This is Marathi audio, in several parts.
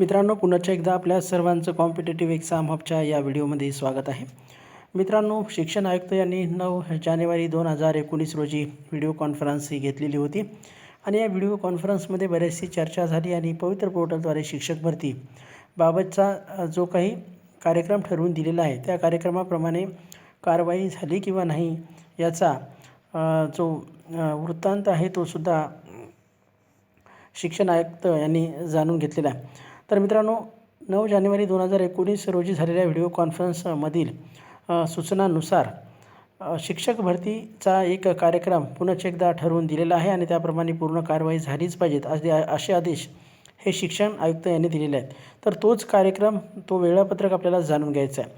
मित्रांनो पुन्हा एकदा आपल्या सर्वांचं कॉम्पिटेटिव्ह एक्झाम हबच्या या व्हिडिओमध्ये स्वागत आहे. मित्रांनो शिक्षण आयुक्त यांनी नऊ जानेवारी दोन हजार एकोणीस रोजी व्हिडिओ कॉन्फरन्स ही घेतलेली होती. आणि या व्हिडिओ कॉन्फरन्समध्ये बऱ्याचशी चर्चा झाली आणि पवित्र पोर्टलद्वारे शिक्षक भरती बाबतचा जो काही कार्यक्रम ठरवून दिलेला आहे त्या कार्यक्रमाप्रमाणे कारवाई झाली किंवा नाही याचा जो वृत्तांत आहे तो सुद्धा शिक्षण आयुक्त यांनी जाणून घेतलेला आहे. तर मित्रांनो नऊ जानेवारी दोन हजार एकोणीस रोजी झालेल्या व्हिडिओ कॉन्फरन्समधील सूचनानुसार शिक्षक भरतीचा एक कार्यक्रम पुनश्च एकदा ठरवून दिलेला आहे आणि त्याप्रमाणे पूर्ण कारवाई झालीच पाहिजेत असे असे आदेश हे शिक्षण आयुक्त यांनी दिलेले आहेत. तर तोच कार्यक्रम तो वेळापत्रक आपल्याला जाणून घ्यायचा आहे.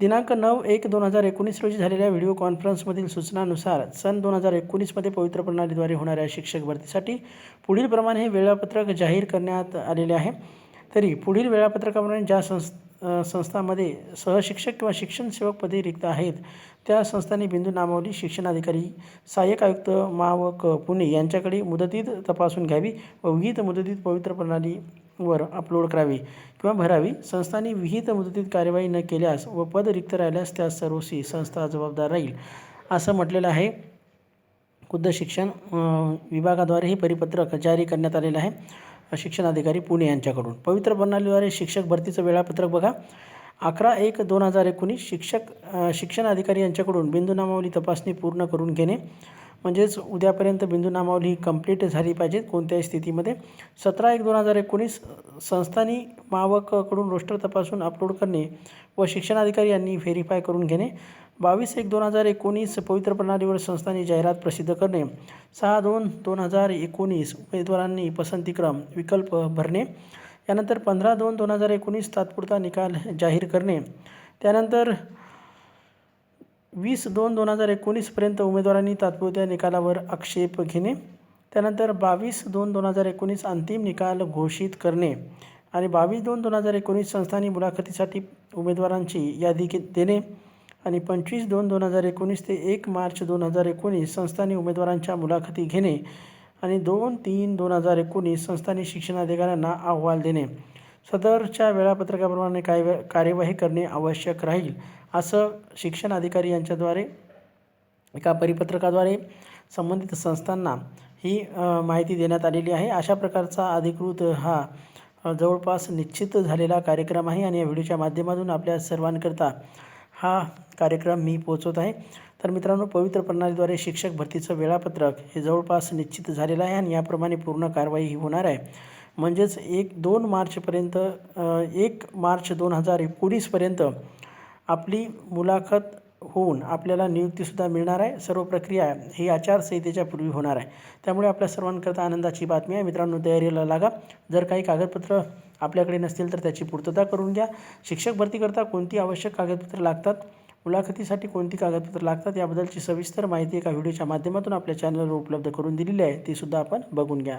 दिनांक नऊ एक दोन हजार एकोणीस रोजी झालेल्या व्हिडिओ कॉन्फरन्समधील सूचनानुसार सन दोन हजार एकोणीसमध्ये पवित्र प्रणालीद्वारे होणाऱ्या शिक्षक भरतीसाठी पुढीलप्रमाणे हे वेळापत्रक जाहीर करण्यात आलेले आहे. तरी पुढील वेळापत्रकाप्रमाणे ज्या संस् संस्थामध्ये संस्थांमध्ये सहशिक्षक किंवा शिक्षण सेवक पदे रिक्त आहेत त्या संस्थांनी बिंदू नामावली शिक्षणाधिकारी सहाय्यक आयुक्त मा व क पुणे यांच्याकडे मुदतीत तपासून घ्यावी व विहित मुदतीत पवित्र प्रणालीवर अपलोड करावी किंवा भरावी. संस्थांनी विहित मुदतीत कार्यवाही न केल्यास व पद रिक्त राहिल्यास त्यास सर्वसी संस्था जबाबदार राहील असं म्हटलेलं आहे. खुद्द शिक्षण विभागाद्वारे हे परिपत्रक जारी करण्यात आलेलं आहे. शिक्षणाधिकारी पुणे यांच्याकडून. पवित्र प्रणालीद्वारे शिक्षक भरतीचं वेळापत्रक बघा. अकरा एक दोन हजार एकोणीस शिक्षक शिक्षण अधिकारी यांच्याकडून बिंदू नामावली तपासणी पूर्ण करून घेणे. म्हणजेच उद्यापर्यंत बिंदू नामावली कंप्लीट झाली पाहिजे कोणत्याही स्थितीमध्ये. सतरा एक दोन हजार एकोणीस संस्थानी मावककडून रोस्टर तपासून अपलोड करणे व शिक्षणाधिकारी यांनी व्हेरीफाय करून घेणे. बावीस एक दोन हजार एकोणीस पवित्र प्रणालीवर संस्थांनी जाहिरात प्रसिद्ध करणे. सहा दोन दोन हजार एकोणीस उमेदवारांनी पसंतीक्रम विकल्प भरणे. यानंतर पंधरा दोन दोन हजार एकोणीस तात्पुरता निकाल जाहीर करणे. त्यानंतर वीस दोन दोन हजार एकोणीसपर्यंत उमेदवारांनी तात्पुरत्या निकालावर आक्षेप घेणे. त्यानंतर बावीस दोन दोन हजार एकोणीस अंतिम निकाल घोषित करणे आणि बावीस दोन दोन हजार एकोणीस संस्थांनी मुलाखतीसाठी उमेदवारांची यादी के- देणे. आणि पंचवीस दोन दोन हजार एकोणीस ते एक मार्च दोन हजार एकोणीस संस्थांनी उमेदवारांच्या मुलाखती घेणे आणि दोन तीन दोन हजार एकोणीस संस्थांनी शिक्षणाधिकाऱ्यांना अहवाल देणे. सदरच्या वेळापत्रकाप्रमाणे काय कार्यवाही करणे आवश्यक राहील असं शिक्षण अधिकारी यांच्याद्वारे एका परिपत्रकाद्वारे संबंधित संस्थांना ही माहिती देण्यात आलेली आहे. अशा प्रकारचा अधिकृत हा जवळपास निश्चित झालेला कार्यक्रम आहे आणि या व्हिडिओच्या माध्यमातून आपल्या सर्वांकरता हा कार्यक्रम मी पोहोचवत आहे. तर मित्रांनो पवित्र प्रणालीद्वारे शिक्षक भरतीचं वेळापत्रक हे जवळपास निश्चित झालेलं आहे आणि याप्रमाणे पूर्ण कारवाई ही होणार आहे. म्हणजेच एक दोन मार्चपर्यंत एक मार्च दोन हजार एकोणीसपर्यंत आपली मुलाखत होऊन आपल्याला नियुक्तीसुद्धा मिळणार आहे. सर्व प्रक्रिया ही आचारसंहितेच्या पूर्वी होणार आहे. त्यामुळे आपल्या सर्वांकरता आनंदाची बातमी आहे. मित्रांनो तयारीला लागा. जर काही कागदपत्र आपल्याकडे नसतील तर त्याची पूर्तता करून घ्या. शिक्षक भरतीकरता कोणती आवश्यक कागदपत्र लागतात? मुलाखतीसाठी कोणती कागदपत्र लागतात? याबद्दलची सविस्तर माहिती एका व्हिडिओच्या माध्यमातून आपल्या चॅनलवर उपलब्ध करून दिलेली आहे. तीसुद्धा आपण बघून घ्या.